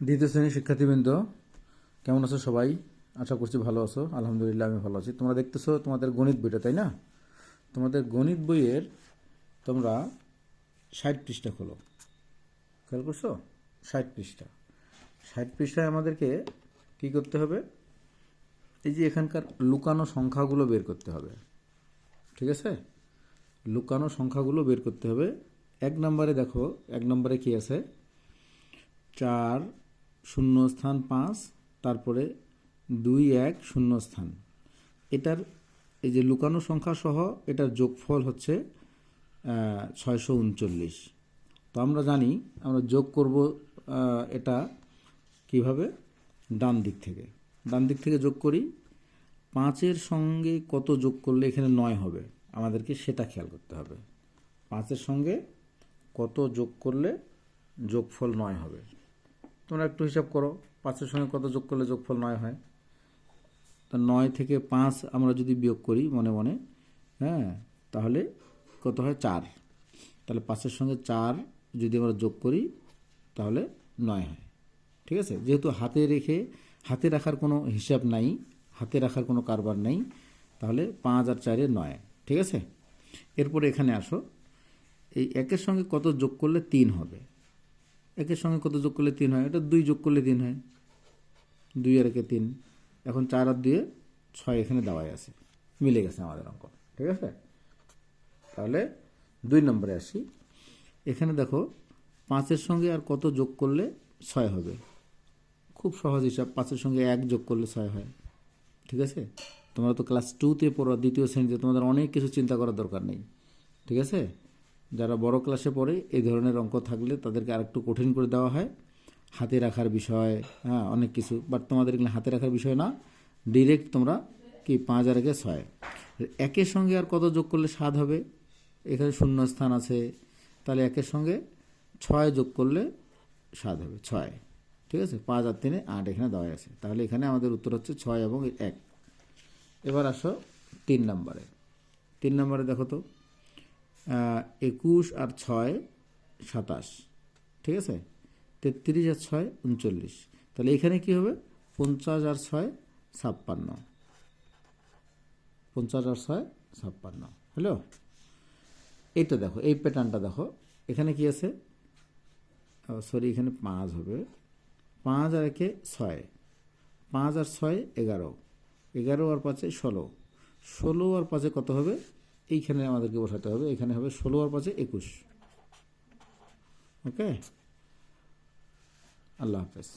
দ্বিতীয় শ্রেণির শিক্ষার্থীবৃন্দ, কেমন আছো সবাই? আশা করছি ভালো আছো। আলহামদুলিল্লাহ, আমি ভালো আছি। তোমরা দেখতেছো তোমাদের গণিত বইটা, তাই না? তোমাদের গণিত বইয়ের তোমরা ষাট পৃষ্ঠা খোলো। খেয়াল করছ? ষাট পৃষ্ঠা। ষাট পৃষ্ঠায় আমাদেরকে কি করতে হবে? এই যে এখানকার লুকানো সংখ্যাগুলো বের করতে হবে। ঠিক আছে? লুকানো সংখ্যাগুলো বের করতে হবে। এক নম্বরে দেখো, এক নম্বরে কি আছে? চার শূন্য স্থান পাঁচ, তারপরে দুই এক শূন্য স্থান এটার এই যে লুকানো সংখ্যা সহ এটার যোগফল হচ্ছে ছয়শো উনচল্লিশ। তো আমরা জানি, আমরা যোগ করব এটা কীভাবে? ডান দিক থেকে। ডান দিক থেকে যোগ করি। পাঁচের সঙ্গে কত যোগ করলে এখানে নয় হবে? আমাদেরকে সেটা খেয়াল করতে হবে। পাঁচের সঙ্গে কত যোগ করলে যোগফল নয় হবে? তোমরা একটু হিসাব করো, পাঁচের সঙ্গে কত যোগ করলে যোগফল নয় হয়? তা নয় থেকে পাঁচ আমরা যদি বিয়োগ করি মনে মনে হ্যাঁ তাহলে কত হয়? চার। তাহলে পাঁচের সঙ্গে চার যদি আমরা যোগ করি, তাহলে নয় হয়। ঠিক আছে? যেহেতু হাতে রেখে, হাতে রাখার কোনো হিসাব নাই, হাতে রাখার কোনো কারবার নেই, তাহলে পাঁচ আর চারে নয়। ঠিক আছে? এরপরে এখানে আসো। এই একের সঙ্গে কত যোগ করলে তিন হবে? একের সঙ্গে কত যোগ করলে তিন হয়? এটা দুই যোগ করলে তিন হয়। দুই আর একে তিন। এখন চার আর দুয়ে ছয় এখানে দেওয়াই আছে। মিলে গেছে আমাদের অঙ্ক। ঠিক আছে? তাহলে দুই নম্বরে আসি। এখানে দেখো, পাঁচের সঙ্গে আর কত যোগ করলে ছয় হবে? খুব সহজ হিসাব, পাঁচের সঙ্গে এক যোগ করলে ছয় হয়। ঠিক আছে? তোমরা তো ক্লাস টুতে পড়ো দ্বিতীয় শ্রেণীতে, তোমাদের অনেক কিছু চিন্তা করার দরকার নেই। ঠিক আছে? যারা বড় ক্লাসে পড়ে, এই ধরনের অঙ্ক থাকলে তাদেরকে আরেকটু কঠিন করে দেওয়া হয়। হাতে রাখার বিষয় হ্যাঁ অনেক কিছু। বাট তোমাদের এগুলো হাতে রাখার বিষয় না। ডিরেক্ট তোমরা কি পাঁচ আর একে ছয়। একের সঙ্গে আর কত যোগ করলে সাত হবে? এখানে শূন্য স্থান আছে। তাহলে একের সঙ্গে ছয় যোগ করলে সাত হবে। ছয়। ঠিক আছে? পাঁচ আর তিনে আট এখানে দেওয়া আছে। তাহলে এখানে আমাদের উত্তর হচ্ছে ছয় এবং এক। এবার আসো তিন নম্বরে। তিন নম্বরে দেখো তো। একুশ আর ছয়, সাতাশ। ঠিক আছে? তেত্রিশ আর ছয়, উনচল্লিশ। তাহলে এখানে কি হবে? পঞ্চাশ আর ছয়, ছাপ্পান্ন। পঞ্চাশ আর ছয়, ছাপ্পান্ন। হ্যালো? এইটা দেখো, এই প্যাটার্নটা দেখো। এখানে কি আছে? সরি এখানে পাঁচ হবে। পাঁচ আর একে ছয়। পাঁচ আর ছয়, এগারো। এগারো আর পাঁচে ষোলো। ষোলো আর পাঁচে কত হবে? এইখানে আমাদেরকে বসাতে হবে এখানে হবে ষোলো আর পাঁচে একুশ। ওকে আল্লাহ হাফেজ।